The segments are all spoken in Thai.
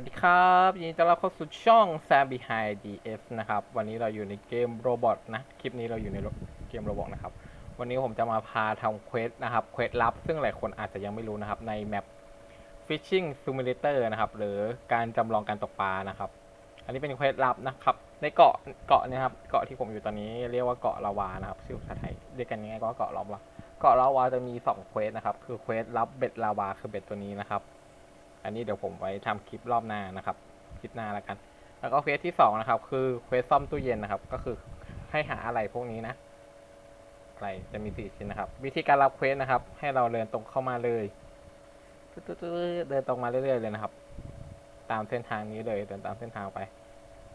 วัสดีครับยินดีต้อนรับเข้าสู่ช่อง Sam Behind DS นะครับ วันนี้เราอยู่ในเกมโรบอทนะ คลิปนี้เราอยู่ในเกมโรบอทนะครับ วันนี้ผมจะมาพาทำเควสนะครับ เควสลับ ซึ่งหลายคนอาจจะยังไม่รู้นะครับ ในแมป Fishing Simulator นะครับ หรือการจำลองการตกปลานะครับ อันนี้เป็นเควสลับนะครับ ในเกาะเกาะนะครับ เกาะที่ผมอยู่ตอนนี้เรียกว่าเกาะลาวานะครับ ชื่อภาษาไทยเรียกกันง่ายๆก็เกาะลาวา เกาะลาวาจะมี2เควสนะครับ คือเควสลับเบ็ดลาวาคือเบ็ดตัวนี้นะครับ อันนี้เดี๋ยวผมไว้ทำคลิปรอบหน้านะครับ คลิปหน้าแล้วกัน แล้วก็เควสที่สองนะครับ คือเควสซ่อมตู้เย็นนะครับ ก็คือให้หาอะไรพวกนี้นะอะไรจะมีสี่ชิ้นนะครับ วิธีการรับเควสนะครับ ให้เราเดินตรงเข้ามาเลยเดินตรงมาเรื่อยๆเลยนะครับ ตามเส้นทางนี้เลยเดินตามเส้นทางไป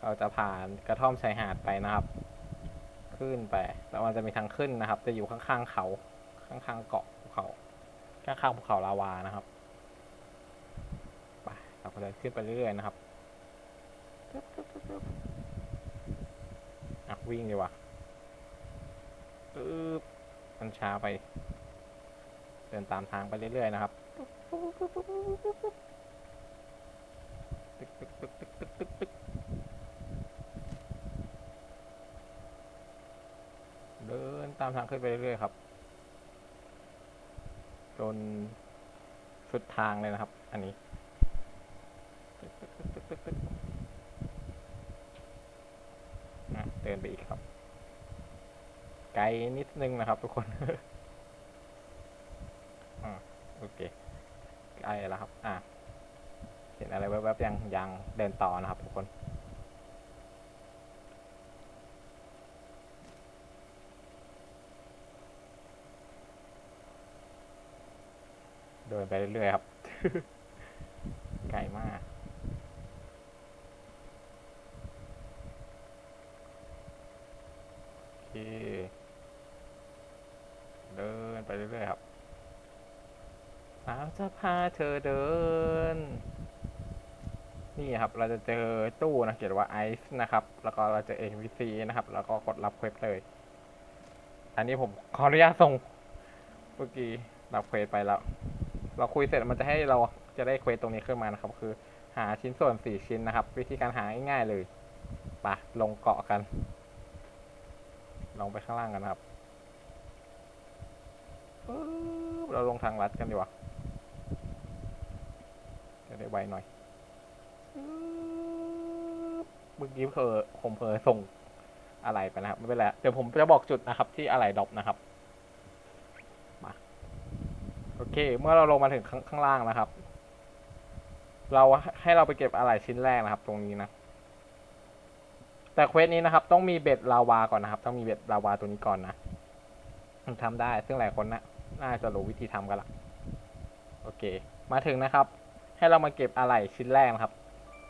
เราจะผ่านกระท่อมชายหาดไปนะครับ ขึ้นไปแล้วมันจะมีทางขึ้นนะครับ จะอยู่ข้างๆเขา ข้างๆเกาะภูเขาข้างๆภูเขาลาวานะครับ ไปเราก็เดินขึ้นไปเรื่อยๆนะครับอะวิ่งดีกว่าตึ๊บมันช้าไป เดินตามทางไปเรื่อยๆนะครับตึกตึกตึกตึกตึกตึกตึกเดินตามทางขึ้นไปเรื่อยๆครับ จนสุดทางเลยนะครับ อันนี้ ตึ๊กตึ๊กตึ๊กตึ๊กตึ๊กตึ๊กอะเดินไปอีกครับ ไกลนิดนึงนะครับทุกคนอโอเคไกลแล้วครับ อะเห็นอะไรแวบๆยังยังเดินต่อนะครับทุกคนเดินไปเรื่อยๆครับ ไกลมาก โอ เคเดินไปเรื่อยๆครับสาวจะพาเธอเดิน นี่ครับ เราจะเจอตู้นะเขียนว่าไอซ์นะครับ แล้วก็เราเจอ NPC นะครับ แล้วก็กดรับเควสเลย อันนี้ผมขออนุญาตส่งเมื่อกี้รับเควสไปแล้ว เราคุยเสร็จมันจะให้เราจะได้เควสตรงนี้ขึ้นมานะครับ คือหาชิ้นส่วนสี่ชิ้นนะครับ วิธีการหาง่ายๆเลยไปะลงเกาะกัน ลองไปข้างล่างกันนะครับปึ๊บเราลงทางลัดกันดีกว่าจะได้ไวหน่อยเมื่อกี้เพอผมเพอส่งอะไรไปนะครับไม่เป็นไรเดี๋ยวผมจะบอกจุดนะครับ ที่อะไรดรอปนะครับมาโอเค เมื่อเราลงมาถึงข้างข้างล่างนะครับ เราให้เราไปเก็บอะไรชิ้นแรกนะครับ ตรงนี้นะ แต่เควสนี้นะครับต้องมีเบ็ดลาวาก่อนนะครับ ต้องมีเบ็ดลาวาตัวนี้ก่อนนะมันทำได้ซึ่งหลายคนนะน่าจะรู้วิธีทำกันละโอเค มาถึงนะครับ ให้เรามาเก็บอะไรชิ้นแรกนะครับ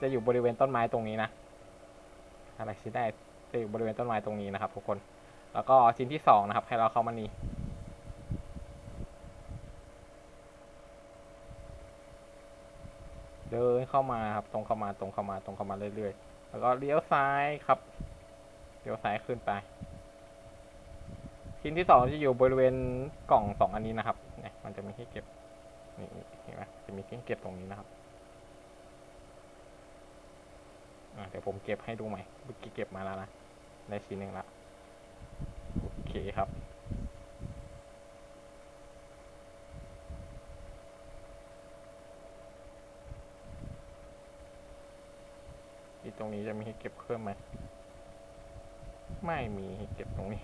จะอยู่บริเวณต้นไม้ตรงนี้นะอะไรชิ้นแรกจะอยู่บริเวณต้นไม้ตรงนี้นะครับ ทุกคน แล้วก็ชิ้นที่สองนะครับ ให้เราเข้ามานี่ เดินเข้ามาครับตรงเข้ามาตรงเข้ามาตรงเข้ามาเรื่อยๆ แล้วก็เลี้ยวซ้ายครับเลี้ยวซ้ายขึ้นไปชิ้นที่สองจะอยู่บริเวณกล่องสองอันนี้นะครับเนี่ยมันจะมีให้เก็บนี่เห็นไหมจะมีที่เก็บตรงนี้นะครับเดี๋ยวผมเก็บให้ดูใหม่เมื่อกี้เก็บมาแล้วนะได้ชิ้นหนึ่งละโอเคครับ ที่ตรงนี้จะมีให้เก็บเพิ่มไหมไม่มีให้เก็บตรงนี้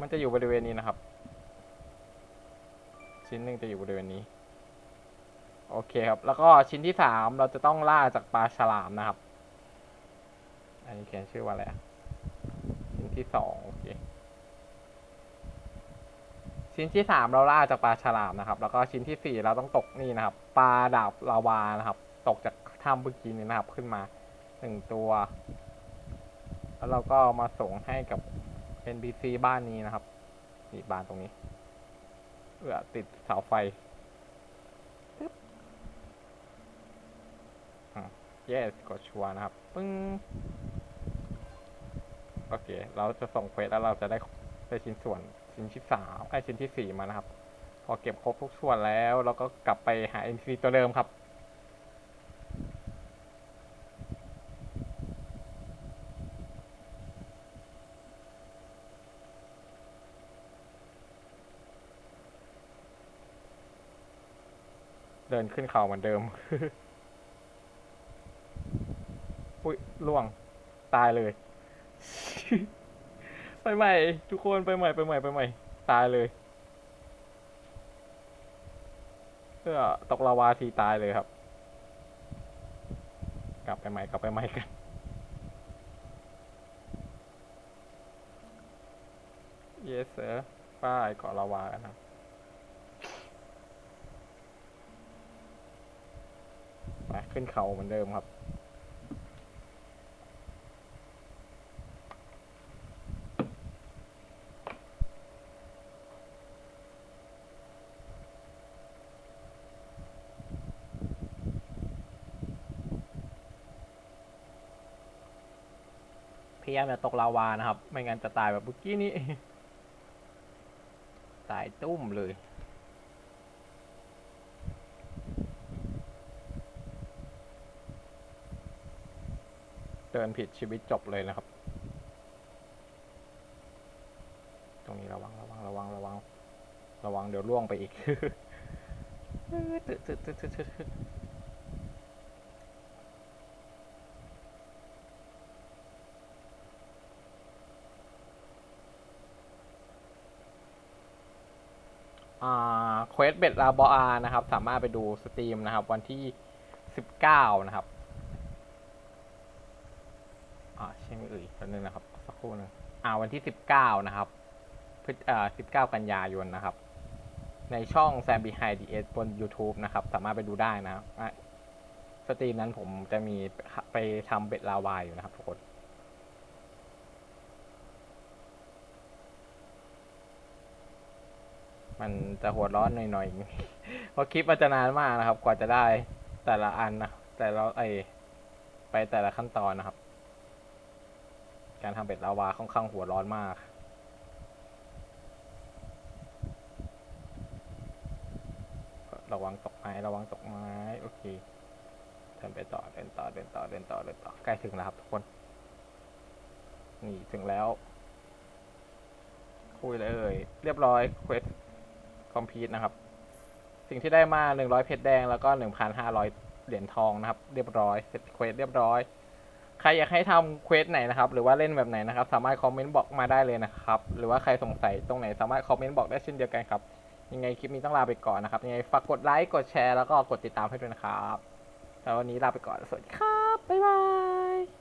มันจะอยู่บริเวณนี้นะครับ ชิ้นหนึ่งจะอยู่บริเวณนี้ โอเคครับ แล้วก็ชิ้นที่สามเราจะต้องล่าจากปลาฉลามนะครับ อันนี้เขียนชื่อว่าอะไรชิ้นที่สองโอเคชิ้นที่สามเราล่าจากปลาฉลามนะครับ แล้วก็ชิ้นที่สี่เราต้องตกนี่นะครับ ปลาดาบลาวานะครับ ตกจากถ้ำเมื่อกี้นี้นะครับขึ้นมา หนึ่งตัว แล้วเราก็มาส่งให้กับ NPC บ้านนี้นะครับ นี่บ้านตรงนี้เพื่อติดเสาไฟปึ๊บอะ yes กดชัวนะครับ ปึ้ง โอเค เราจะส่งเควสแล้วเราจะได้ได้ชิ้นส่วนชิ้นที่สามไอชิ้นที่สี่มานะครับ พอเก็บครบทุกส่วนแล้ว เราก็กลับไปหา NPC ตัวเดิมครับ เดินขึ้นเขาเหมือนเดิม อุ้ยล่วง ตายเลย ไปใหม่ ทุกคนไปใหม่ไปใหม่ไปใหม่ ตายเลยเพื่อตกลาวาทีตายเลยครับ กลับไปใหม่กลับไปใหม่กัน yes sir ป้ายเกาะลาวากันครับ ไป ขึ้นเขาเหมือนเดิมครับ พยายามอย่าตกลาวานะครับ ไม่งั้นจะตายแบบเมื่อกี้นี้ ตายตุ้มเลย ดินผิดชีวิตจบเลยนะครับ ตรงนี้ระวังระวังระวังระวัง ระวังเดี๋ยวล่วงไปอีกอ่าเควสเบ็ดลาบอานะครับ สามารถไปดูสตรีมนะครับ วันที่สิบเก้านะครับ อ่าใช่ไหมเอ่ยแป๊บนึงนะครับสักครู่นึงอ่าวันที่สิบเก้านะครับพฤอ่าสิบเก้ากันยายนนะครับ ในช่อง Sam Behind the S บน YouTube นะครับ สามารถไปดูได้นะครับอะสตรีมนั้นผมจะมีไปทำเบ็ดลาวายอยู่นะครับทุกคน มันจะหัวร้อนหน่อยๆ เพราะคลิปมันจะนานมากนะครับ กว่าจะได้แต่ละอันนะแต่ละไอไปแต่ละขั้นตอนนะครับ การทำเบ็ดลาวาค่อนข้างหัวร้อนมาก ระวังตกไม้ระวังตกไม้โอเคเดินไปต่อเดินต่อเดินต่อเดินต่อเดินต่อใกล้ถึงแล้วครับทุกคน นี่ถึงแล้ว คุยเลย เรียบร้อยเควสคอมพีทนะครับ สิ่งที่ได้มาหนึ่งร้อยเพชรแดงแล้วก็หนึ่งพันห้าร้อยเหรียญทองนะครับ เรียบร้อยเสร็จเควสเรียบร้อย ใครอยากให้ทำเควสไหนนะครับ หรือว่าเล่นแบบไหนนะครับ สามารถคอมเมนต์บอกมาได้เลยนะครับ หรือว่าใครสงสัยตรงไหนสามารถคอมเมนต์บอกได้เช่นเดียวกันครับ ยังไงคลิปนี้ต้องลาไปก่อนนะครับ ยังไงฝากกดไลค์ กดแชร์ แล้วก็กดติดตามให้ด้วยนะครับแล้ววันนี้ลาไปก่อน สวัสดีครับ บ๊ายบาย